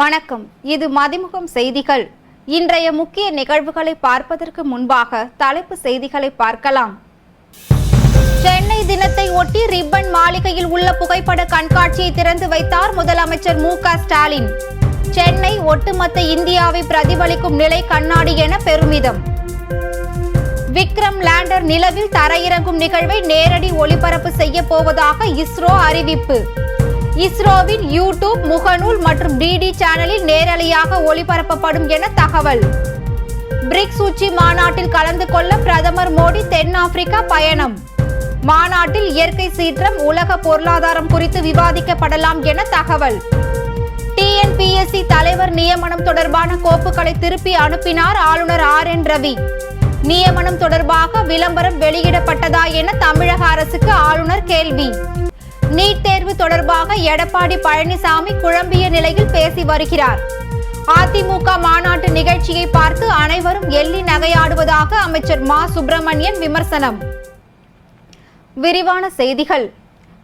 வணக்கம். இது மதிமுகம் செய்திகள். இன்றைய முக்கிய நிகழ்வுகளை பார்ப்பதற்கு முன்பாக தலைப்பு செய்திகளை பார்க்கலாம். சென்னை தினத்தை ஒட்டி ரிப்பன் மாளிகையில் உள்ள புகைப்பட கண்காட்சியை திறந்து வைத்தார் முதலமைச்சர் மு க ஸ்டாலின். சென்னை ஒட்டுமொத்த இந்தியாவை பிரதிபலிக்கும் நிலை கண்ணாடி என பெருமிதம். விக்ரம் லேண்டர் நிலவில் தரையிறங்கும் நிகழ்வை நேரடி ஒளிபரப்பு செய்ய போவதாக இஸ்ரோ அறிவிப்பு. இஸ்ரோவின் யூடியூப் முகநூல் மற்றும் டிடி சேனலில் நேரலையாக ஒளிபரப்பப்படும் என தகவல். பிரிக்ஸ் உச்சி மாநாட்டில் கலந்து கொள்ள பிரதமர் மோடி தென்னாப்பிரிக்கா பயணம். மாநாட்டில் இயற்கை சீற்றம் உலக பொருளாதாரம் குறித்து விவாதிக்கப்படலாம் என தகவல். டிஎன்பிஎஸ்சி தலைவர் நியமனம் தொடர்பான கோப்புகளை திருப்பி அனுப்பினார் ஆளுநர் ஆர் என் ரவி. நியமனம் தொடர்பாக விளம்பரம் வெளியிடப்பட்டதா என தமிழக அரசுக்கு ஆளுநர் கேள்வி. நீட் தேர்வு தொடர்பாக எடப்பாடி பழனிசாமி குழம்பிய நிலையில் பேசி வருகிறார். அதிமுக மாநாட்டு நிகழ்ச்சியை பார்த்து அனைவரும் எள்ளி நகையாடுவதாக அமைச்சர் மா. சுப்பிரமணியன் விமர்சனம். விரிவான செய்திகள்.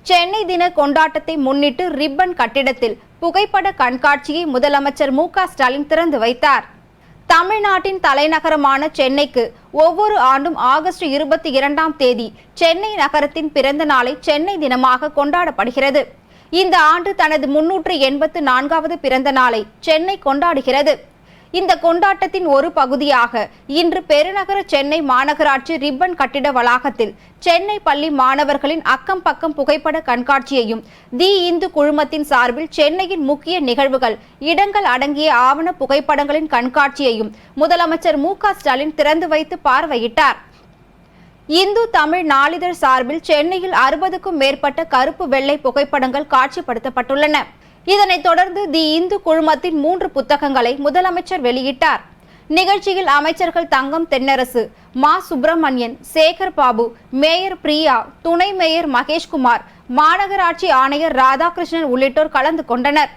சென்னை தின கொண்டாட்டத்தை முன்னிட்டு ரிப்பன் கட்டிடத்தில் புகைப்பட கண்காட்சியை முதலமைச்சர் மு. க. ஸ்டாலின் திறந்து வைத்தார். தமிழ்நாட்டின் தலைநகரமான சென்னைக்கு ஒவ்வொரு ஆண்டும் ஆகஸ்ட் இருபத்தி இரண்டாம் தேதி சென்னை நகரத்தின் பிறந்த நாளை சென்னை தினமாக கொண்டாடப்படுகிறது. இந்த ஆண்டு தனது முன்னூற்று எண்பத்து நான்காவது பிறந்த நாளை சென்னை கொண்டாடுகிறது. இந்த கொண்டாட்டத்தின் ஒரு பகுதியாக இன்று பெருநகர சென்னை மாநகராட்சி ரிப்பன் கட்டிட வளாகத்தில் சென்னை பள்ளி மாணவர்களின் அக்கம் பக்கம் புகைப்பட கண்காட்சியையும் தி இந்து குழுமத்தின் சார்பில் சென்னையின் முக்கிய நிகழ்வுகள் இடங்கள் அடங்கிய ஆவண புகைப்படங்களின் கண்காட்சியையும் முதலமைச்சர் மு க ஸ்டாலின் திறந்து வைத்து பார்வையிட்டார். இந்து தமிழ் நாளிதழ் சார்பில் சென்னையில் அறுபதுக்கும் மேற்பட்ட கருப்பு வெள்ளை புகைப்படங்கள் காட்சிப்படுத்தப்பட்டுள்ளன. இதனைத் தொடர்ந்து தி இந்து குழுமத்தின் மூன்று புத்தகங்களை முதலமைச்சர் வெளியிட்டார். நிகழ்ச்சியில் அமைச்சர்கள் தங்கம் தென்னரசு மா. சுப்பிரமணியன் சேகர் பாபு மேயர் பிரியா துணை மேயர் மகேஷ்குமார் மாநகராட்சி ஆணையர் ராதாகிருஷ்ணன் உள்ளிட்டோர் கலந்து கொண்டனர்.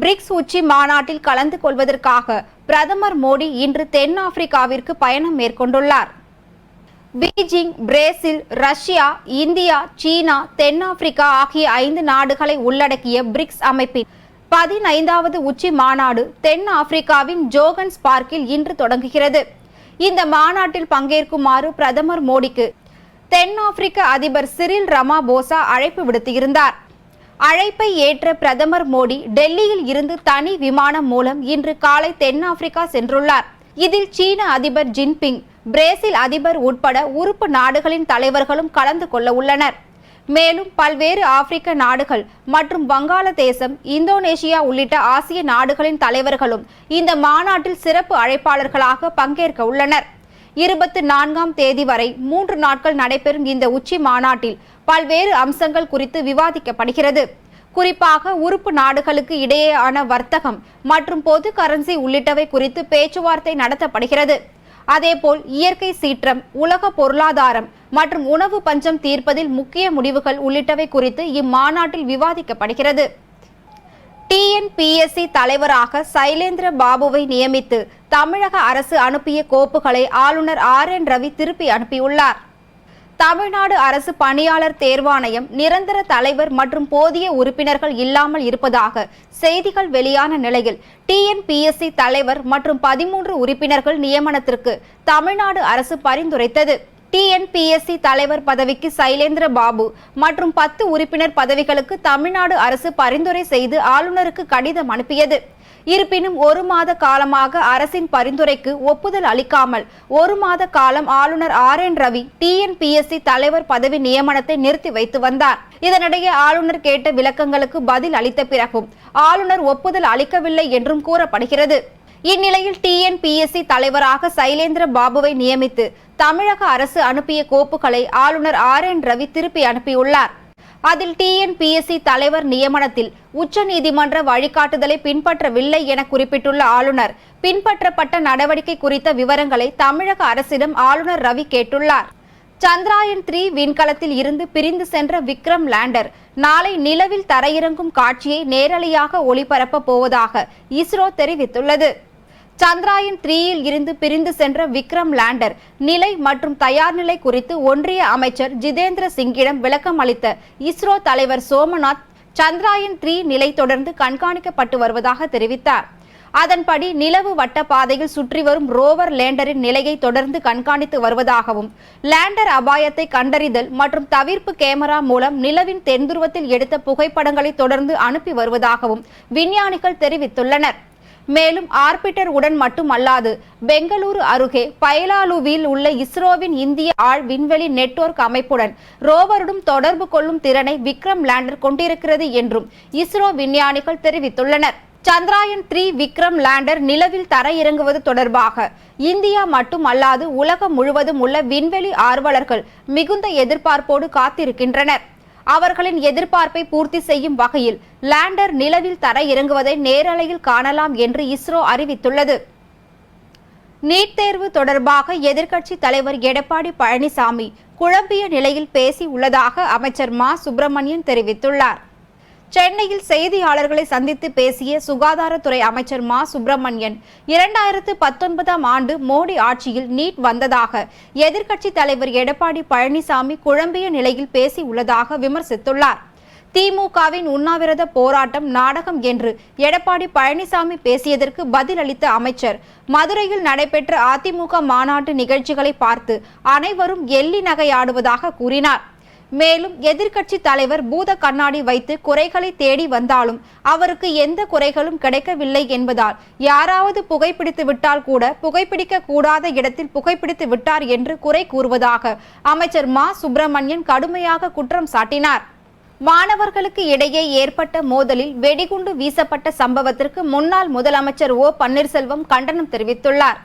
பிரிக்ஸ் உச்சி மாநாட்டில் கலந்து கொள்வதற்காக பிரதமர் மோடி இன்று தென்னாப்பிரிக்காவிற்கு பயணம் மேற்கொண்டுள்ளார். பீஜிங் பிரேசில் ரஷ்யா இந்தியா சீனா தென்னாப்பிரிக்கா ஆகிய ஐந்து நாடுகளை உள்ளடக்கிய பிரிக்ஸ் அமைப்பின் பதினைந்தாவது உச்சி மாநாடு தென் ஆப்பிரிக்காவின் ஜோகன்ஸ் பார்க்கில் இன்று தொடங்குகிறது. இந்த மாநாட்டில் பங்கேற்குமாறு பிரதமர் மோடிக்கு தென்னாப்பிரிக்க அதிபர் சிரில் ரமாபோசா அழைப்பு விடுத்திருந்தார். அழைப்பை ஏற்ற பிரதமர் மோடி டெல்லியில் இருந்து தனி விமானம் மூலம் இன்று காலை தென்னாப்பிரிக்கா சென்றுள்ளார். இதில் சீன அதிபர் ஜின்பிங் பிரேசில் அதிபர் உட்பட உறுப்பு நாடுகளின் தலைவர்களும் கலந்து கொள்ள உள்ளனர். மேலும் பல்வேறு ஆப்பிரிக்க நாடுகள் மற்றும் வங்காளதேசம் இந்தோனேஷியா உள்ளிட்ட ஆசிய நாடுகளின் தலைவர்களும் இந்த மாநாட்டில் சிறப்பு அழைப்பாளர்களாக பங்கேற்க உள்ளனர். இருபத்தி நான்காம் தேதி வரை மூன்று நாட்கள் நடைபெறும் இந்த உச்சி மாநாட்டில் பல்வேறு அம்சங்கள் குறித்து விவாதிக்கப்படுகிறது. குறிப்பாக உறுப்பு நாடுகளுக்கு இடையேயான வர்த்தகம் மற்றும் பொது கரன்சி உள்ளிட்டவை குறித்து பேச்சுவார்த்தை நடத்தப்படுகிறது. அதேபோல் இயற்கை சீற்றம் உலக பொருளாதாரம் மற்றும் உணவு பஞ்சம் தீர்ப்பதில் முக்கிய முடிவுகள் உள்ளிட்டவை குறித்து இம்மாநாட்டில் விவாதிக்கப்படுகிறது. டிஎன்பிஎஸ்சி தலைவராக சைலேந்திர பாபுவை நியமித்து தமிழக அரசு அனுப்பிய கோப்புகளை ஆளுநர் ஆர் என் ரவி திருப்பி அனுப்பியுள்ளார். தமிழ்நாடு அரசு பணியாளர் தேர்வாணையம் நிரந்தர தலைவர் மற்றும் போதிய உறுப்பினர்கள் இல்லாமல் இருப்பதாக செய்திகள் வெளியான நிலையில் டிஎன்பிஎஸ்சி தலைவர் மற்றும் பதிமூன்று உறுப்பினர்கள் நியமனத்திற்கு தமிழ்நாடு அரசு பரிந்துரைத்தது. டிஎன்பிஎஸ்சி தலைவர் பதவிக்கு சைலேந்திர பாபு மற்றும் பத்து உறுப்பினர் பதவிகளுக்கு தமிழ்நாடு அரசு பரிந்துரை செய்து ஆளுநருக்கு கடிதம் அனுப்பியது. இருப்பினும் ஒரு மாத காலமாக அரசின் பரிந்துரைக்கு ஒப்புதல் அளிக்காமல் ஒரு மாத காலம் ஆளுநர் ஆர் என் ரவி டிஎன்பிஎஸ்சி தலைவர் பதவி நியமனத்தை நிறுத்தி வைத்து வந்தார். இதனிடையே ஆளுநர் கேட்ட விளக்கங்களுக்கு பதில் அளித்த பிறகும் ஆளுநர் ஒப்புதல் அளிக்கவில்லை என்றும் கூறப்படுகிறது. இந்நிலையில் டிஎன்பிஎஸ்சி தலைவராக சைலேந்திர பாபுவை நியமித்து தமிழக அரசு அனுப்பிய கோப்புகளை ஆளுநர் ஆர் என் ரவி திருப்பி அனுப்பியுள்ளார். அதில் டிஎன்பிஎஸ்சி தலைவர் நியமனத்தில் உச்சநீதிமன்ற வழிகாட்டுதலை பின்பற்றவில்லை என குறிப்பிட்டுள்ள ஆளுநர். பின்பற்றப்பட்ட நடவடிக்கை குறித்த விவரங்களை தமிழக அரசிடம் ஆளுநர் ரவி கேட்டுள்ளார். சந்திராயன் த்ரீ விண்கலத்தில் இருந்து பிரிந்து சென்ற விக்ரம் லேண்டர் நாளை நிலவில் தரையிறங்கும் காட்சியை நேரலையாக ஒளிபரப்ப போவதாக இஸ்ரோ தெரிவித்துள்ளது. சந்திராயன் த்ரீயில் இருந்து பிரிந்து சென்ற விக்ரம் லேண்டர் நிலை மற்றும் தயார் நிலை குறித்து ஒன்றிய அமைச்சர் ஜிதேந்திர சிங்கிடம் விளக்கம் அளித்த இஸ்ரோ தலைவர் சோமநாத் சந்திராயன் த்ரீ நிலை தொடர்ந்து கண்காணிக்கப்பட்டு வருவதாக தெரிவித்தார். அதன்படி நிலவு வட்ட பாதையில் சுற்றி வரும் ரோவர் லேண்டரின் நிலையை தொடர்ந்து கண்காணித்து வருவதாகவும் லேண்டர் அபாயத்தை கண்டறிதல் மற்றும் தவிர்ப்பு கேமரா மூலம் நிலவின் தென்துருவத்தில் எடுத்த புகைப்படங்களை தொடர்ந்து அனுப்பி வருவதாகவும் விஞ்ஞானிகள் தெரிவித்துள்ளனர். மேலும் ஆர்பிட்டர் உடன் மட்டுமல்லாது பெங்களூரு அருகே பயலாலுவில் உள்ள இஸ்ரோவின் இந்திய ஆழ் விண்வெளி நெட்வொர்க் அமைப்புடன் ரோவருடன் தொடர்பு கொள்ளும் திறனை விக்ரம் லேண்டர் கொண்டிருக்கிறது என்றும் இஸ்ரோ விஞ்ஞானிகள் தெரிவித்துள்ளனர். சந்திராயன் த்ரீ விக்ரம் லேண்டர் நிலவில் தரையிறங்குவது தொடர்பாக இந்தியா மட்டுமல்லாது உலகம் முழுவதும் உள்ள விண்வெளி ஆர்வலர்கள் மிகுந்த எதிர்பார்ப்போடு காத்திருக்கின்றனர். அவர்களின் எதிர்பார்ப்பை பூர்த்தி செய்யும் வகையில் லேண்டர் நிலவில் தர இறங்குவதை நேரலையில் காணலாம் என்று இஸ்ரோ அறிவித்துள்ளது. நீட் தேர்வு தொடர்பாக எதிர்க்கட்சி தலைவர் எடப்பாடி பழனிசாமி குழம்பிய நிலையில் பேசி உள்ளதாக அமைச்சர் மா. சுப்பிரமணியன் தெரிவித்துள்ளார். சென்னையில் செய்தியாளர்களை சந்தித்து பேசிய சுகாதாரத்துறை அமைச்சர் மா. சுப்பிரமணியன் இரண்டாயிரத்து பத்தொன்பதாம் ஆண்டு மோடி ஆட்சியில் நீட் வந்ததாக எதிர்க்கட்சித் தலைவர் எடப்பாடி பழனிசாமி குழம்பிய நிலையில் பேசி உள்ளதாக விமர்சித்துள்ளார். திமுகவின் உண்ணாவிரத போராட்டம் நாடகம் என்று எடப்பாடி பழனிசாமி பேசியதற்கு பதிலளித்த அமைச்சர் மதுரையில் நடைபெற்ற அதிமுக மாநாட்டு நிகழ்ச்சிகளை பார்த்து அனைவரும் எள்ளி நகையாடுவதாக கூறினார். மேலும் எதிர்க்கட்சி தலைவர் பூத கண்ணாடி வைத்து குறைகளை தேடி வந்தாலும் அவருக்கு எந்த குறைகளும் கிடைக்கவில்லை என்பதால் யாராவது புகைப்பிடித்து விட்டால் கூட புகைப்பிடிக்க கூடாத இடத்தில் புகைப்பிடித்து விட்டார் என்று குறை கூறுவதாக அமைச்சர் மா. சுப்பிரமணியன் கடுமையாக குற்றம் சாட்டினார். மாணவர்களுக்கு இடையே ஏற்பட்ட மோதலில் வெடிகுண்டு வீசப்பட்ட சம்பவத்திற்கு முன்னாள் முதலமைச்சர் ஓ. பன்னீர்செல்வம் கண்டனம் தெரிவித்துள்ளார்.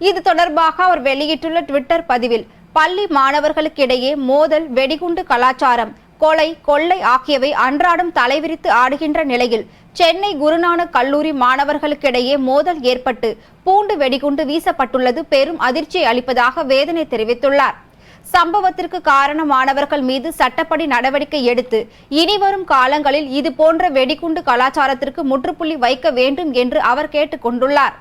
இது தொடர்பாக அவர் வெளியிட்டுள்ள ட்விட்டர் பதிவில் பள்ளி மாணவர்களுக்கிடையே மோதல் வெடிகுண்டு கலாச்சாரம் கொலை கொள்ளை ஆகியவை அன்றாடம் தலைவிரித்து ஆடுகின்ற நிலையில் சென்னை குருநானக் கல்லூரி மாணவர்களுக்கிடையே மோதல் ஏற்பட்டு பூண்டு வெடிகுண்டு வீசப்பட்டுள்ளது பெரும் அதிர்ச்சியை அளிப்பதாக வேதனை தெரிவித்துள்ளார். சம்பவத்திற்கு காரணமானவர்கள் மீது சட்டப்படி நடவடிக்கை எடுத்து இனிவரும் காலங்களில் இது போன்ற வெடிகுண்டு கலாச்சாரத்திற்கு முற்றுப்புள்ளி வைக்க வேண்டும் என்று அவர் கேட்டுக் கொண்டுள்ளார்.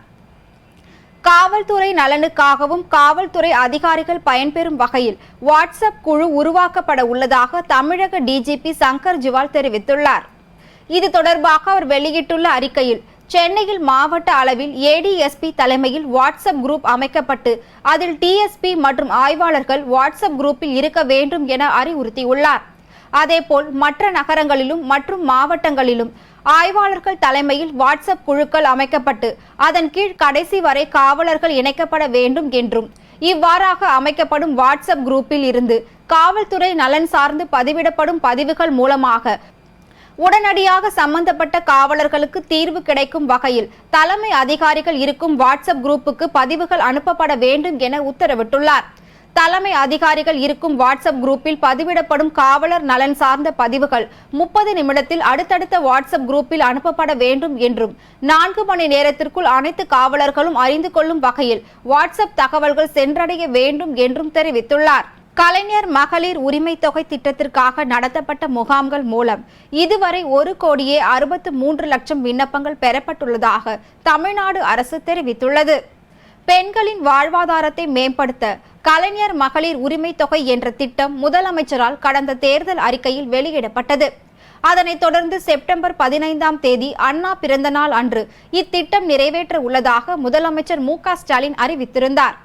காவல்துறை நலனுக்காகவும் காவல்துறை அதிகாரிகள் பயன்பெறும் வகையில் வாட்ஸ்அப் குழு உருவாக்கப்பட உள்ளதாக தமிழக டிஜிபி சங்கர் ஜிவால் தெரிவித்துள்ளார். இது தொடர்பாக அவர் வெளியிட்டுள்ள அறிக்கையில் சென்னையில் மாவட்ட அளவில் ஏடிஎஸ்பி தலைமையில் வாட்ஸ்அப் குரூப் அமைக்கப்பட்டு அதில் டிஎஸ்பி மற்றும் ஆய்வாளர்கள் வாட்ஸ்அப் குரூப்பில் இருக்க வேண்டும் என அறிவுறுத்தியுள்ளார். அதேபோல் மற்ற நகரங்களிலும் மற்றும் மாவட்டங்களிலும் ஆய்வாளர்கள் தலைமையில் வாட்ஸ்அப் குழுக்கள் அமைக்கப்பட்டு அதன் கீழ் கடைசி வரை காவலர்கள் இணைக்கப்பட வேண்டும் என்றும் இவ்வாறாக அமைக்கப்படும் வாட்ஸ்அப் குரூப்பில் இருந்து காவல்துறை நலன் சார்ந்து பதிவிடப்படும் பதிவுகள் மூலமாக உடனடியாக சம்பந்தப்பட்ட காவலர்களுக்கு தீர்வு கிடைக்கும் வகையில் தலைமை அதிகாரிகள் இருக்கும் வாட்ஸ்அப் குரூப்புக்கு பதிவுகள் அனுப்பப்பட வேண்டும் என உத்தரவிட்டுள்ளார். தலைமை அதிகாரிகள் இருக்கும் வாட்ஸ்அப் குரூப்பில் பதிவிடப்படும் காவலர் நலன் சார்ந்த பதிவுகள் முப்பது நிமிடத்தில் அடுத்தடுத்த வாட்ஸ்அப் குரூப்பில் அனுப்பப்பட வேண்டும் என்றும் நான்கு மணி நேரத்திற்குள் அனைத்து காவலர்களும் அறிந்து கொள்ளும் வகையில் வாட்ஸ்அப் தகவல்கள் சென்றடைய வேண்டும் என்றும் தெரிவித்துள்ளார். கலைஞர் மகளிர் உரிமை தொகை திட்டத்திற்காக நடத்தப்பட்ட முகாம்கள் மூலம் இதுவரை ஒரு கோடியே அறுபத்து மூன்று லட்சம் விண்ணப்பங்கள் பெறப்பட்டுள்ளதாக தமிழ்நாடு அரசு தெரிவித்துள்ளது. பெண்களின் வாழ்வாதாரத்தை மேம்படுத்த கலைஞர் மகளிர் உரிமை தொகை என்ற திட்டம் முதலமைச்சரால் கடந்த தேர்தல் அறிக்கையில் வெளியிடப்பட்டது. அதனைத் தொடர்ந்து செப்டம்பர் பதினைந்தாம் தேதி அண்ணா பிறந்தநாள் அன்று இத்திட்டம் நிறைவேற்ற உள்ளதாக முதலமைச்சர் மு க ஸ்டாலின் அறிவித்திருந்தார்.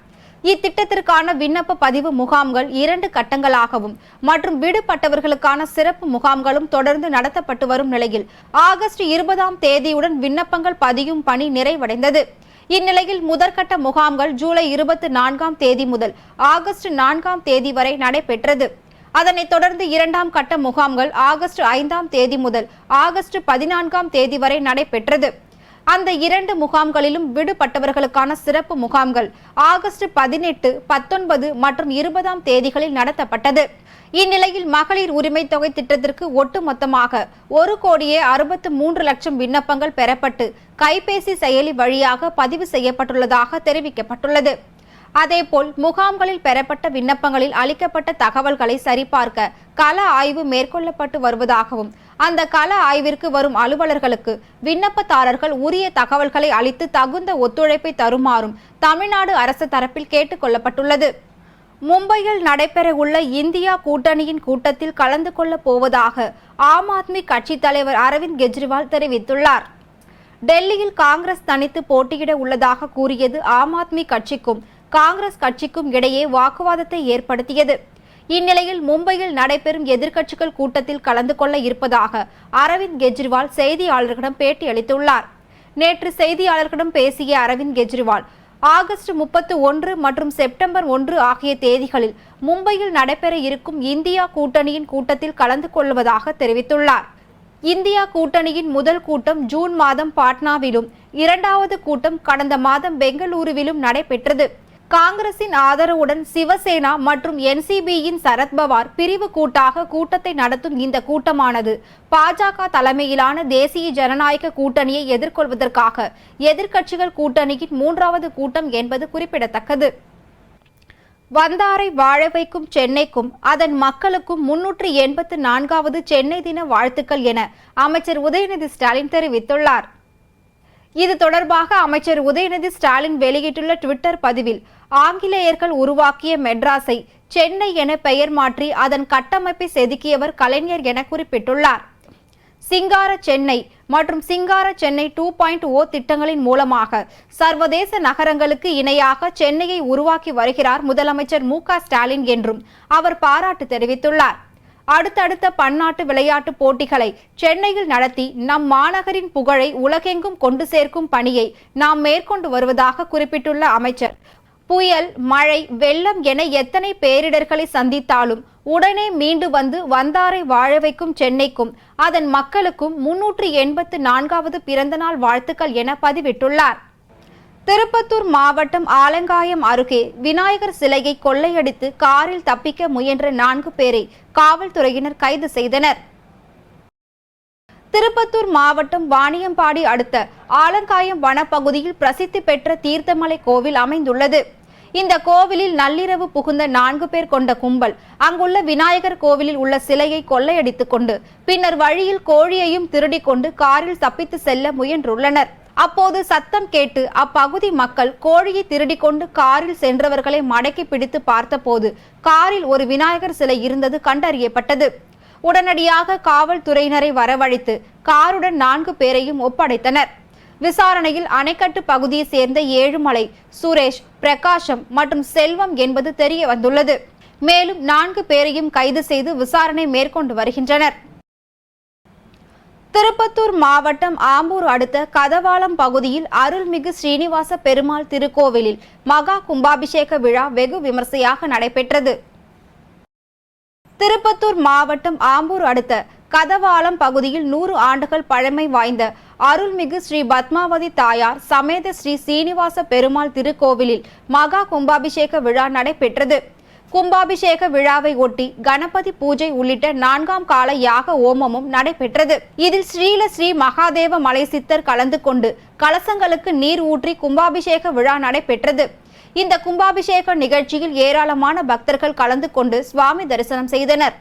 இத்திட்டத்திற்கான விண்ணப்ப பதிவு முகாம்கள் இரண்டு கட்டங்களாகவும் மற்றும் விடுபட்டவர்களுக்கான சிறப்பு முகாம்களும் தொடர்ந்து நடத்தப்பட்டு வரும் நிலையில் ஆகஸ்ட் இருபதாம் தேதியுடன் விண்ணப்பங்கள் பதியும் பணி நிறைவடைந்தது. இந்நிலையில் முதற்கட்ட முகாம்கள் ஜூலை இருபத்தி நான்காம் தேதி முதல் ஆகஸ்ட் நான்காம் தேதி வரை நடைபெற்றது. அதனைத் தொடர்ந்து இரண்டாம் கட்ட முகாம்கள் ஆகஸ்ட் ஐந்தாம் தேதி முதல் ஆகஸ்ட் பதினான்காம் தேதி வரை நடைபெற்றது. அந்த இரண்டு முகாம்களிலும் விடுபட்டவர்களுக்கான சிறப்பு முகாம்கள் ஆகஸ்ட் பதினெட்டு பத்தொன்பது மற்றும் இருபதாம் தேதிகளில் நடத்தப்பட்டது. இந்நிலையில் மகளிர் உரிமை தொகை திட்டத்திற்கு ஒட்டுமொத்தமாக ஒரு கோடியே அறுபத்து மூன்று லட்சம் விண்ணப்பங்கள் பெறப்பட்டு கைபேசி செயலி வழியாக பதிவு செய்யப்பட்டுள்ளதாக தெரிவிக்கப்பட்டுள்ளது. அதேபோல் முகாம்களில் பெறப்பட்ட விண்ணப்பங்களில் அளிக்கப்பட்ட தகவல்களை சரிபார்க்க கள ஆய்வு மேற்கொள்ளப்பட்டு வருவதாகவும் அந்த கள ஆய்விற்கு வரும் அலுவலர்களுக்கு விண்ணப்பதாரர்கள் உரிய தகவல்களை அளித்து தகுந்த ஒத்துழைப்பை தருமாறும் தமிழ்நாடு அரசு தரப்பில் கேட்டுக் கொள்ளப்பட்டுள்ளது. மும்பையில் நடைபெறவுள்ள இந்தியா கூட்டணியின் கூட்டத்தில் கலந்து கொள்ளப் போவதாக ஆம் ஆத்மி கட்சித் தலைவர் அரவிந்த் கெஜ்ரிவால் தெரிவித்துள்ளார். டெல்லியில் காங்கிரஸ் தனித்து போட்டியிட உள்ளதாக கூறியது ஆம் ஆத்மி கட்சிக்கும் காங்கிரஸ் கட்சிக்கும் இடையே வாக்குவாதத்தை ஏற்படுத்தியது. இந்நிலையில் மும்பையில் நடைபெறும் எதிர்க்கட்சிகள் கூட்டத்தில் கலந்து கொள்ள இருப்பதாக அரவிந்த் கெஜ்ரிவால் செய்தியாளர்களிடம் பேட்டியளித்துள்ளார் நேற்று செய்தியாளர்களிடம் பேசிய அரவிந்த் கெஜ்ரிவால் ஆகஸ்ட் முப்பத்து ஒன்று மற்றும் செப்டம்பர் ஒன்று ஆகிய தேதிகளில் மும்பையில் நடைபெற இருக்கும் இந்தியா கூட்டணியின் கூட்டத்தில் கலந்து கொள்வதாக தெரிவித்துள்ளார். இந்தியா கூட்டணியின் முதல் கூட்டம் ஜூன் மாதம் பாட்னாவிலும் இரண்டாவது கூட்டம் கடந்த மாதம் பெங்களூருவிலும் நடைபெற்றது. காங்கிரசின் ஆதரவுடன் சிவசேனா மற்றும் என்சிபியின் சரத்பவார் பிரிவு கூட்டாக கூட்டத்தை நடத்தும் இந்த கூட்டமானது. பாஜக தலைமையிலான தேசிய ஜனநாயக கூட்டணியை எதிர்கொள்வதற்காக எதிர்க்கட்சிகள் கூட்டணியின் மூன்றாவது கூட்டம் என்பது குறிப்பிடத்தக்கது. வந்தாரை வாழ வைக்கும் சென்னைக்கும் அதன் மக்களுக்கும் முன்னூற்று எண்பத்து நான்காவது சென்னை தின வாழ்த்துக்கள் என அமைச்சர் உதயநிதி ஸ்டாலின் தெரிவித்துள்ளார். இது தொடர்பாக அமைச்சர் உதயநிதி ஸ்டாலின் வெளியிட்டுள்ள ட்விட்டர் பதிவில் ஆங்கிலேயர்கள் உருவாக்கிய மெட்ராஸை சென்னை என பெயர் மாற்றி அதன் கட்டமைப்பை செதுக்கியவர் கலைஞர் என குறிப்பிட்டுள்ளார். சிங்கார சென்னை மற்றும் சிங்கார சென்னை டூ பாயிண்ட் ஓ திட்டங்களின் மூலமாக சர்வதேச நகரங்களுக்கு இணையாக சென்னையை உருவாக்கி வருகிறார் முதலமைச்சர் மு ஸ்டாலின் என்றும் அவர் பாராட்டு தெரிவித்துள்ளார். அடுத்தடுத்த பன்னாட்டு விளையாட்டுப் போட்டிகளை சென்னையில் நடத்தி நம் மாநகரின் புகழை உலகெங்கும் கொண்டு சேர்க்கும் பணியை நாம் மேற்கொண்டு வருவதாக குறிப்பிட்டுள்ள அமைச்சர். புயல் மழை வெள்ளம் என எத்தனை பேரிடர்களை சந்தித்தாலும் உடனே மீண்டு வந்து வந்தாரை வாழ வைக்கும் சென்னைக்கும் அதன் மக்களுக்கும் முன்னூற்று எண்பத்து நான்காவது பிறந்தநாள் வாழ்த்துக்கள் என பதிவிட்டுள்ளார். திருப்பத்தூர் மாவட்டம் ஆலங்காயம் அருகே விநாயகர் சிலையை கொள்ளையடித்து காரில் தப்பிக்க முயன்ற நான்கு பேரை காவல்துறையினர் கைது செய்தனர். திருப்பத்தூர் மாவட்டம் வாணியம்பாடி அடுத்த ஆலங்காயம் வனப்பகுதியில் பிரசித்தி பெற்ற தீர்த்தமலை கோவில் அமைந்துள்ளது. இந்த கோவிலில் நள்ளிரவு புகுந்த நான்கு பேர் கொண்ட கும்பல் அங்குள்ள விநாயகர் கோவிலில் உள்ள சிலையை கொள்ளையடித்துக் கொண்டு பின்னர் வழியில் கோழியையும் திருடிக் கொண்டு காரில் தப்பித்து செல்ல முயன்றுள்ளனர். அப்போது சத்தம் கேட்டு அப்பகுதி மக்கள் கோழியை திருடிக் கொண்டு காரில் சென்றவர்களை மடக்கி பிடித்து பார்த்தபோது காரில் ஒரு விநாயகர் சிலை இருந்தது கண்டறியப்பட்டது. உடனடியாக காவல்துறையினரை வரவழைத்து காருடன் நான்கு பேரையும் ஒப்படைத்தனர். விசாரணையில் அணைக்கட்டு பகுதியை சேர்ந்த ஏழுமலை சுரேஷ் பிரகாஷம் மற்றும் செல்வம் என்பது தெரிய வந்துள்ளது மேலும் நான்கு பேரையும் கைது செய்து விசாரணை மேற்கொண்டு வருகின்றனர். திருப்பத்தூர் மாவட்டம் ஆம்பூர் அடுத்த கதவாளம் பகுதியில் அருள்மிகு ஸ்ரீனிவாச பெருமாள் திருக்கோவிலில் மகா கும்பாபிஷேக விழா வெகு விமர்சையாக நடைபெற்றது. திருப்பத்தூர் மாவட்டம் ஆம்பூர் அடுத்த கதவாளம் பகுதியில் நூறு ஆண்டுகள் பழமை வாய்ந்த அருள்மிகு ஸ்ரீ பத்மாவதி தாயார் சமேத ஸ்ரீ சீனிவாச பெருமாள் திருக்கோவிலில் மகா கும்பாபிஷேக விழா நடைபெற்றது. கும்பாபிஷேக விழாவை ஒட்டி கணபதி பூஜை உள்ளிட்ட நான்காம் கால யாக ஓமமும் நடைபெற்றது. இதில் ஸ்ரீல ஸ்ரீ மகாதேவ மலை சித்தர் கலந்து கொண்டு கலசங்களுக்கு நீர் ஊற்றி கும்பாபிஷேக விழா நடைபெற்றது. இந்த கும்பாபிஷேக நிகழ்ச்சியில் ஏராளமான பக்தர்கள் கலந்து கொண்டு சுவாமி தரிசனம் செய்தனர்.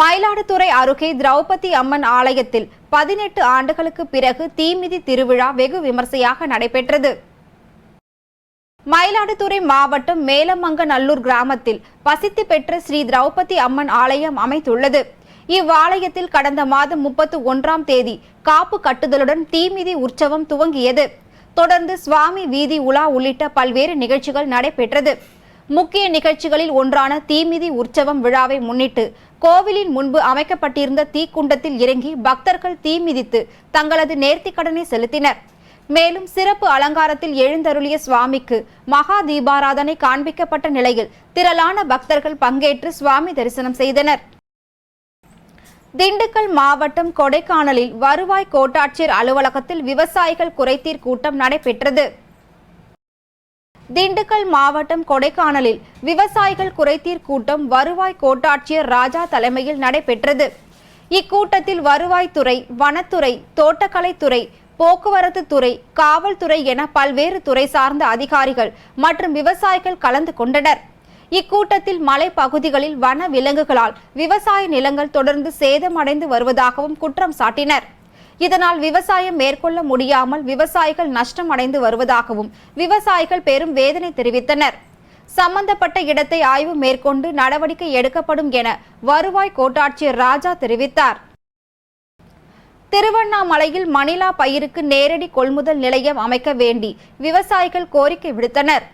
மயிலாடுதுறை அருகே திரௌபதி அம்மன் ஆலயத்தில் பதினெட்டு ஆண்டுகளுக்கு பிறகு தீமிதி திருவிழா வெகு விமர்சையாக நடைபெற்றது. மயிலாடுதுறை மாவட்டம் மேலமங்கநல்லூர் கிராமத்தில் பசித்து பெற்ற ஸ்ரீ திரௌபதி அம்மன் ஆலயம் அமைத்துள்ளது. இவ்வாலயத்தில் கடந்த மாதம் முப்பத்து ஒன்றாம் தேதி காப்பு கட்டுதலுடன் தீமிதி உற்சவம் துவங்கியது. தொடர்ந்து சுவாமி வீதி உலா உள்ளிட்ட பல்வேறு நிகழ்ச்சிகள் நடைபெற்றது. முக்கிய நிகழ்ச்சிகளில் ஒன்றான தீமிதி உற்சவம் விழாவை முன்னிட்டு கோவிலின் முன்பு அமைக்கப்பட்டிருந்த தீக்குண்டத்தில் இறங்கி பக்தர்கள் தீமிதித்து தங்களது நேர்த்திக்கடனை செலுத்தினர். மேலும் சிறப்பு அலங்காரத்தில் எழுந்தருளிய சுவாமிக்கு மகா தீபாராதனை காண்பிக்கப்பட்ட நிலையில் திரளான பக்தர்கள் பங்கேற்று சுவாமி தரிசனம் செய்தனர். திண்டுக்கல் மாவட்டம் கொடைக்கானலில் வருவாய் கோட்டாட்சியர் அலுவலகத்தில் விவசாயிகள் குறைதீர் கூட்டம் நடைபெற்றது. திண்டுக்கல் மாவட்டம் கொடைக்கானலில் விவசாயிகள் குறைதீர் கூட்டம் வருவாய் கோட்டாட்சியர் ராஜா தலைமையில் நடைபெற்றது. இக்கூட்டத்தில் வருவாய்த்துறை வனத்துறை தோட்டக்கலைத்துறை போக்குவரத்து துறை காவல்துறை என பல்வேறு துறை சார்ந்த அதிகாரிகள் மற்றும் விவசாயிகள் கலந்து கொண்டனர். இக்கூட்டத்தில் மலைப்பகுதிகளில் வன விலங்குகளால் விவசாய நிலங்கள் தொடர்ந்து சேதமடைந்து வருவதாகவும் குற்றம் சாட்டினர். இதனால் விவசாயம் மேற்கொள்ள முடியாமல் விவசாயிகள் நஷ்டம் அடைந்து வருவதாகவும் விவசாயிகள் பெரும் வேதனை தெரிவித்தனர். சம்பந்தப்பட்ட இடத்தை ஆய்வு மேற்கொண்டு நடவடிக்கை எடுக்கப்படும் என வருவாய் கோட்டாட்சியர் ராஜா தெரிவித்தார். திருவண்ணாமலையில் மணிலா பயிருக்கு நேரடி கொள்முதல் நிலையம் அமைக்க வேண்டி விவசாயிகள் கோரிக்கை விடுத்தனர்.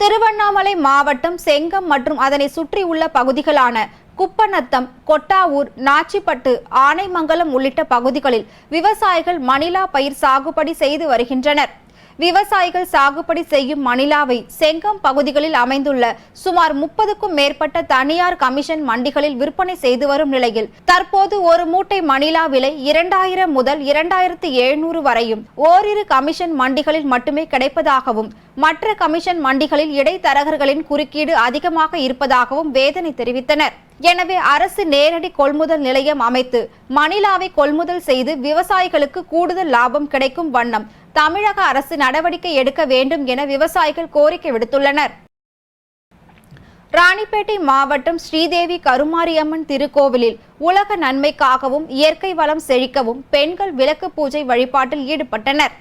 திருவண்ணாமலை மாவட்டம் செங்கம் மற்றும் அதனை சுற்றியுள்ள பகுதிகளான குப்பநத்தம் கொட்டாவூர் நாச்சிப்பட்டு ஆனைமங்கலம் உள்ளிட்ட பகுதிகளில் விவசாயிகள் மணிலா பயிர் சாகுபடி செய்து வருகின்றனர். விவசாயிகள் சாகுபடி செய்யும் மணிலாவை செங்கம் பகுதிகளில் அமைந்துள்ள சுமார் முப்பதுக்கும் மேற்பட்ட தனியார் கமிஷன் மண்டிகளில் விற்பனை செய்து வரும் நிலையில் தற்போது ஒரு மூட்டை மணிலா விலை இரண்டாயிரம் முதல் இரண்டாயிரத்து எழுநூறு வரையும் ஓரிரு கமிஷன் மண்டிகளில் மட்டுமே கிடைப்பதாகவும் மற்ற கமிஷன் மண்டிகளில் இடைத்தரகர்களின் குறுக்கீடு அதிகமாக இருப்பதாகவும் வேதனை தெரிவித்தனர். எனவே அரசு நேரடி கொள்முதல் நிலையம் அமைத்து மணிலாவை கொள்முதல் செய்து விவசாயிகளுக்கு கூடுதல் லாபம் கிடைக்கும் வண்ணம் தமிழக அரசு நடவடிக்கை எடுக்க வேண்டும் என விவசாயிகள் கோரிக்கை விடுத்துள்ளனர். ராணிப்பேட்டை மாவட்டம் ஸ்ரீதேவி கருமாரியம்மன் திருக்கோவிலில் உலக நன்மைக்காகவும் இயற்கை வளம் செழிக்கவும் பெண்கள் விளக்கு பூஜை வழிபாட்டில் ஈடுபட்டனர்.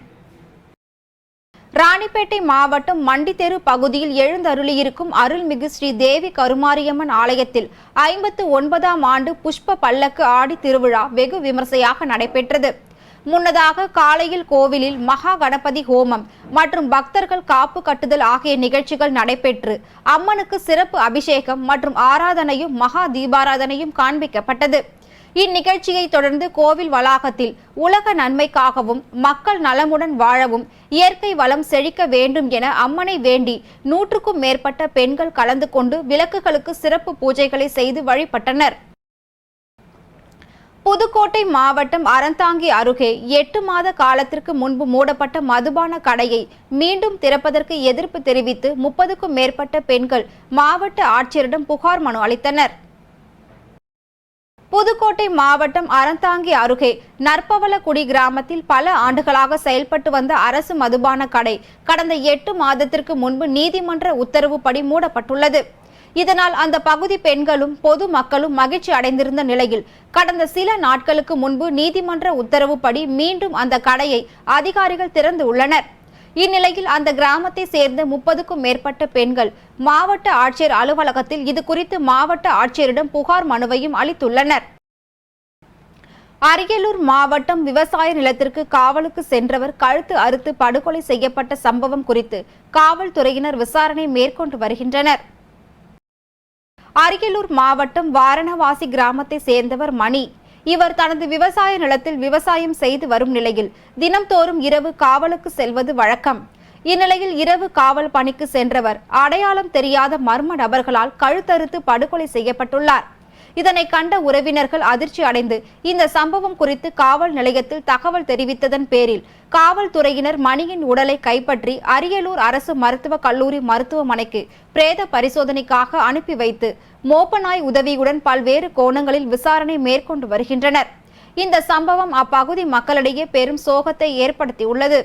ராணிப்பேட்டை மாவட்டம் மண்டித்தெரு பகுதியில் எழுந்தருளியிருக்கும் அருள்மிகு ஸ்ரீ தேவி கருமாரியம்மன் ஆலயத்தில் ஐம்பத்து ஒன்பதாம் ஆண்டு புஷ்ப பல்லக்கு ஆடி திருவிழா வெகு விமர்சையாக நடைபெற்றது. முன்னதாக காலையில் கோவிலில் மகா கணபதி ஹோமம் மற்றும் பக்தர்கள் காப்பு கட்டுதல் ஆகிய நிகழ்ச்சிகள் நடைபெற்று அம்மனுக்கு சிறப்பு அபிஷேகம் மற்றும் ஆராதனையும் மகா தீபாராதனையும் காண்பிக்கப்பட்டது. இந்நிகழ்ச்சியை தொடர்ந்து கோவில் வளாகத்தில் உலக நன்மைக்காகவும் மக்கள் நலமுடன் வாழவும் இயற்கை வளம் செழிக்க வேண்டும் என அம்மனை வேண்டி நூற்றுக்கும் மேற்பட்ட பெண்கள் கலந்து கொண்டு விளக்குகளுக்கு சிறப்பு பூஜைகளை செய்து வழிபட்டனர். புதுக்கோட்டை மாவட்டம் அறந்தாங்கி அருகே எட்டு மாத காலத்திற்கு முன்பு மூடப்பட்ட மதுபான கடையை மீண்டும் திறப்பதற்கு எதிர்ப்பு தெரிவித்து முப்பதுக்கும் மேற்பட்ட பெண்கள் மாவட்ட ஆட்சியரிடம் புகார் மனு அளித்தனர். புதுக்கோட்டை மாவட்டம் அறந்தாங்கி அருகே நற்பவலக்குடி கிராமத்தில் பல ஆண்டுகளாக செயல்பட்டு வந்த அரசு மதுபான கடை கடந்த எட்டு மாதத்திற்கு முன்பு நீதிமன்ற உத்தரவுப்படி மூடப்பட்டுள்ளது. இதனால் அந்த பகுதி பெண்களும் பொது மக்களும் மகிழ்ச்சி அடைந்திருந்த நிலையில் கடந்த சில நாட்களுக்கு முன்பு நீதிமன்ற உத்தரவுப்படி மீண்டும் அந்த கடையை அதிகாரிகள் திறந்து உள்ளனர். இந்நிலையில் அந்த கிராமத்தை சேர்ந்த முப்பதுக்கும் மேற்பட்ட பெண்கள் மாவட்ட ஆட்சியர் அலுவலகத்தில் இது குறித்து மாவட்ட ஆட்சியரிடம் புகார் மனுவையும் அளித்துள்ளனர். அரியலூர் மாவட்டம் விவசாய நிலத்திற்கு காவலுக்கு சென்றவர் கழுத்து அறுத்து படுகொலை செய்யப்பட்ட சம்பவம் குறித்து காவல்துறையினர் விசாரணை மேற்கொண்டு வருகின்றனர். அரியலூர் மாவட்டம் வாரணவாசி கிராமத்தை சேர்ந்தவர் மணி. இவர் தனது விவசாய நிலத்தில் விவசாயம் செய்து வரும் நிலையில் தினம்தோறும் இரவு காவலுக்கு செல்வது வழக்கம். இந்நிலையில் இரவு காவல் பணிக்கு சென்றவர் அடையாளம் தெரியாத மர்ம நபர்களால் கழுத்தறுத்து படுகொலை செய்யப்பட்டுள்ளார். இதனை கண்ட உறவினர்கள் அதிர்ச்சி அடைந்து இந்த சம்பவம் குறித்து காவல் நிலையத்தில் தகவல் தெரிவித்ததன் பேரில் காவல்துறையினர் மணியின் உடலை கைப்பற்றி அரியலூர் அரசு மருத்துவக் கல்லூரி மருத்துவமனைக்கு பிரேத பரிசோதனைக்காக அனுப்பி வைத்து மோப்பநாய் உதவியுடன் பல்வேறு கோணங்களில் விசாரணை மேற்கொண்டு வருகின்றனர். இந்த சம்பவம் அப்பகுதி மக்களிடையே பெரும் சோகத்தை ஏற்படுத்தியுள்ளது.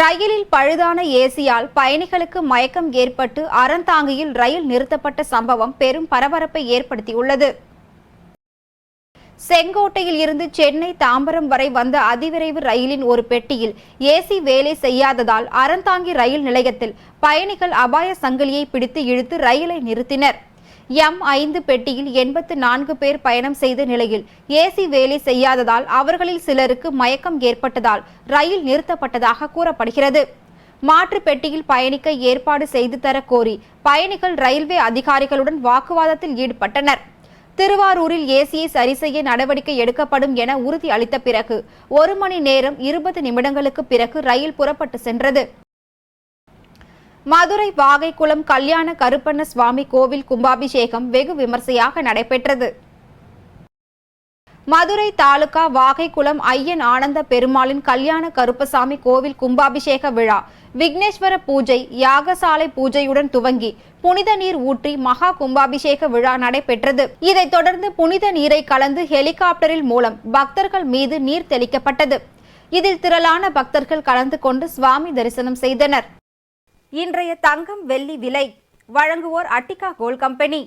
ரயிலில் பழுதான ஏசியால் பயணிகளுக்கு மயக்கம் ஏற்பட்டு அறந்தாங்கியில் ரயில் நிறுத்தப்பட்ட சம்பவம் பெரும் பரபரப்பை ஏற்படுத்தியுள்ளது. செங்கோட்டையில் இருந்து சென்னை தாம்பரம் வரை வந்த அதிவிரைவு ரயிலின் ஒரு பெட்டியில் ஏசி வேலை செய்யாததால் அறந்தாங்கி ரயில் நிலையத்தில் பயணிகள் அபாய சங்கிலியை பிடித்து இழுத்து ரயிலை நிறுத்தினர். எம் ஐந்து பெட்டியில் எண்பத்து நான்கு பேர் பயணம் செய்த நிலையில் ஏசி வேலை செய்யாததால் அவர்களில் சிலருக்கு மயக்கம் ஏற்பட்டதால் ரயில் நிறுத்தப்பட்டதாக கூறப்படுகிறது. மாற்று பெட்டியில் பயணிக்க ஏற்பாடு செய்து தர கோரி பயணிகள் ரயில்வே அதிகாரிகளுடன் வாக்குவாதத்தில் ஈடுபட்டனர். திருவாரூரில் ஏசியை சரி செய்ய நடவடிக்கை எடுக்கப்படும் என உறுதி அளித்த பிறகு ஒரு மணி நேரம் இருபது நிமிடங்களுக்கு பிறகு ரயில் புறப்பட்டு சென்றது. மதுரை வாகைக்குளம் கல்யாண கருப்பண்ண சுவாமி கோவில் கும்பாபிஷேகம் வெகு விமர்சையாக நடைபெற்றது. மதுரை தாலுகா வாகைக்குளம் ஐயன் ஆனந்த பெருமாளின் கல்யாண கருப்பசாமி கோவில் கும்பாபிஷேக விழா விக்னேஸ்வர பூஜை யாகசாலை பூஜையுடன் துவங்கி புனித நீர் ஊற்றி மகா கும்பாபிஷேக விழா நடைபெற்றது. இதைத் தொடர்ந்து புனித நீரை கலந்து ஹெலிகாப்டரில் மூலம் பக்தர்கள் மீது நீர் தெளிக்கப்பட்டது. இதில் திரளான பக்தர்கள் கலந்து கொண்டு சுவாமி தரிசனம் செய்தனர். இன்றைய தங்கம் வெள்ளி விலை வழங்குவோர் அட்டிகா கோல் கம்பெனி.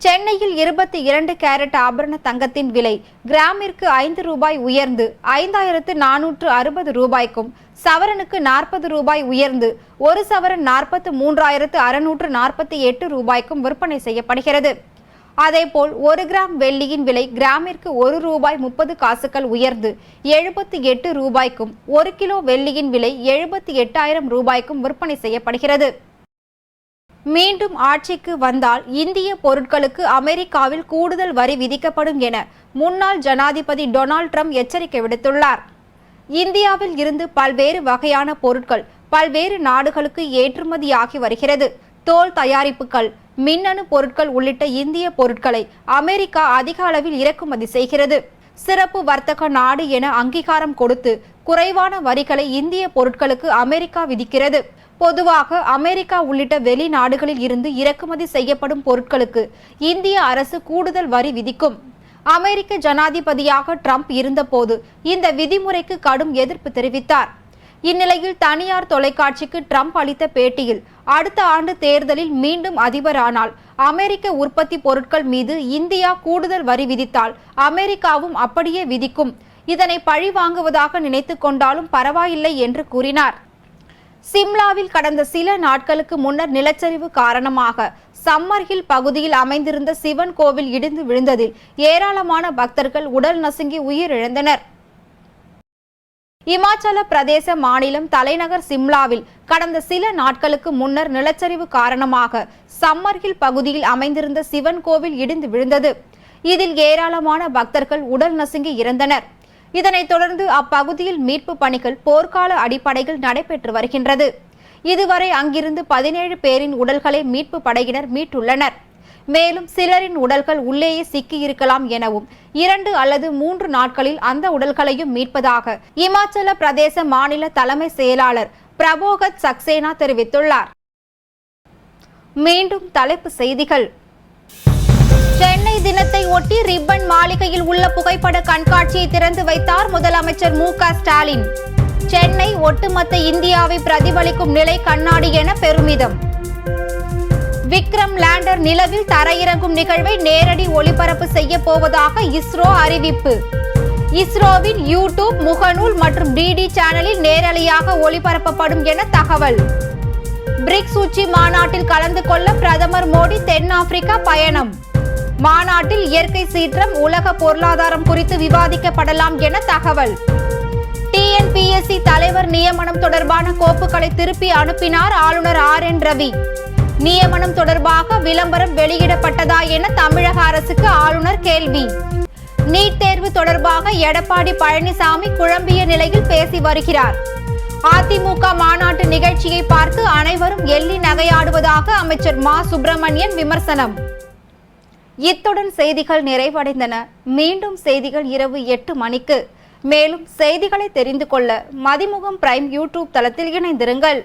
சென்னையில் இருபத்தி இரண்டு கேரட் ஆபரண தங்கத்தின் விலை கிராமிற்கு ஐந்து ரூபாய் உயர்ந்து ஐந்தாயிரத்து நானூற்று அறுபது ரூபாய்க்கும் சவரனுக்கு நாற்பது ரூபாய் உயர்ந்து ஒரு சவரன் நாற்பத்து மூன்றாயிரத்து அறுநூற்று நாற்பத்தி எட்டு ரூபாய்க்கும் விற்பனை செய்யப்படுகிறது. அதேபோல் ஒரு கிராம் வெள்ளியின் விலை கிராமிற்கு ஒரு ரூபாய் முப்பது காசுகள் உயர்ந்து எழுபத்தி எட்டு ரூபாய்க்கும் ஒரு கிலோ வெள்ளியின் விலை எழுபத்தி எட்டாயிரம் ரூபாய்க்கும் விற்பனை செய்யப்படுகிறது. மீண்டும் ஆட்சிக்கு வந்தால் இந்திய பொருட்களுக்கு அமெரிக்காவில் கூடுதல் வரி விதிக்கப்படும் என முன்னாள் ஜனாதிபதி டொனால்ட் ட்ரம்ப் எச்சரிக்கை விடுத்துள்ளார். இந்தியாவில் இருந்து பல்வேறு வகையான பொருட்கள் பல்வேறு நாடுகளுக்கு ஏற்றுமதியாகி வருகிறது. தோல் தயாரிப்புகள் மின்னணு பொருட்கள் உள்ளிட்ட இந்திய பொருட்களை அமெரிக்கா அதிக அளவில் இறக்குமதி செய்கிறது. சிறப்பு வர்த்தக நாடு என அங்கீகாரம் கொடுத்து குறைவான வரிகளை இந்திய பொருட்களுக்கு அமெரிக்கா விதிக்கிறது. பொதுவாக அமெரிக்கா உள்ளிட்ட வெளிநாடுகளில் இருந்து இறக்குமதி செய்யப்படும் பொருட்களுக்கு இந்திய அரசு கூடுதல் வரி விதிக்கும். அமெரிக்க ஜனாதிபதியாக ட்ரம்ப் இருந்தபோது இந்த விதிமுறைக்கு கடும் எதிர்ப்பு தெரிவித்தார். இந்நிலையில் தனியார் தொலைக்காட்சிக்கு ட்ரம்ப் அளித்த பேட்டியில் அடுத்த ஆண்டு தேர்தலில் மீண்டும் அதிபரானால் அமெரிக்க உற்பத்தி பொருட்கள் மீது இந்தியா கூடுதல் வரி விதித்தால் அமெரிக்காவும் அப்படியே விதிக்கும். இதனை பழி வாங்குவதாக நினைத்து கொண்டாலும் பரவாயில்லை என்று கூறினார். சிம்லாவில் கடந்த சில நாட்களுக்கு முன்னர் நிலச்சரிவு காரணமாக சம்மர் ஹில் பகுதியில் அமைந்திருந்த சிவன் கோவில் இடிந்து விழுந்ததில் ஏராளமான பக்தர்கள் உடல் நசுங்கி உயிரிழந்தனர். இமாச்சல பிரதேச மாநிலம் தலைநகர் சிம்லாவில் கடந்த சில நாட்களுக்கு முன்னர் நிலச்சரிவு காரணமாக சம்மர் ஹில் பகுதியில் அமைந்திருந்த சிவன் கோவில் இடிந்து விழுந்தது. இதில் ஏராளமான பக்தர்கள் உடல் நசுங்கி இறந்தனர். இதனைத் தொடர்ந்து அப்பகுதியில் மீட்பு பணிகள் போர்க்கால அடிப்படையில் நடைபெற்று வருகின்றது. இதுவரை அங்கிருந்து பதினேழு பேரின் உடல்களை மீட்பு படையினர் மீட்டுள்ளனர். மேலும் சிலரின் உடல்கள் உள்ளேயே சிக்கியிருக்கலாம் எனவும் இரண்டு அல்லது மூன்று நாட்களில் அந்த உடல்களையும் மீட்பதாக இமாச்சல பிரதேச மாநில தலைமை செயலாளர் பிரபோகத் சக்சேனா தெரிவித்துள்ளார். மீண்டும் தலைப்பு செய்திகள். சென்னை தினத்தை ஒட்டி ரிப்பன் மாளிகையில் உள்ள புகைப்பட கண்காட்சியை திறந்து வைத்தார் முதலமைச்சர் மு க ஸ்டாலின். சென்னை ஒட்டுமொத்த இந்தியாவை பிரதிபலிக்கும் நிலை கண்ணாடி என பெருமிதம். விக்ரம் லேண்டர் நிலவில் தரையிறங்கும் நிகழ்வை நேரடி ஒளிபரப்பு செய்ய போவதாக இஸ்ரோ அறிவிப்பு. இஸ்ரோவின் யூடியூப் முகநூல் மற்றும் டிடி சேனலில் நேரலையாக ஒளிபரப்பப்படும் என தகவல். பிரிக்ஸ் உச்சி மாநாட்டில் கலந்து கொள்ள பிரதமர் மோடி தென்னாப்பிரிக்கா பயணம். மாநாட்டில் இயற்கை சீற்றம் உலக பொருளாதாரம் குறித்து விவாதிக்கப்படலாம் என தகவல். டிஎன்பிஎஸ்சி தலைவர் நியமனம் தொடர்பான கோப்புகளை திருப்பி அனுப்பினார் ஆளுநர் ஆர் என் ரவி. நியமனம் தொடர்பாக விளம்பரம் வெளியிடப்பட்டதா என தமிழக அரசுக்கு ஆளுநர் கேள்வி. நீட் தேர்வு தொடர்பாக எடப்பாடி பழனிசாமி குழம்பிய நிலையில் பேசி வருகிறார். அதிமுக மாநாட்டு நிகழ்ச்சியை பார்த்து அனைவரும் எள்ளி நகையாடுவதாக அமைச்சர் மா. சுப்பிரமணியன் விமர்சனம். இத்துடன் செய்திகள் நிறைவடைந்தன. மீண்டும் செய்திகள் இரவு எட்டு மணிக்கு. மேலும் செய்திகளை தெரிந்து கொள்ள மதிமுகம் பிரைம் யூடியூப் தளத்தில் இணைந்திருங்கள்.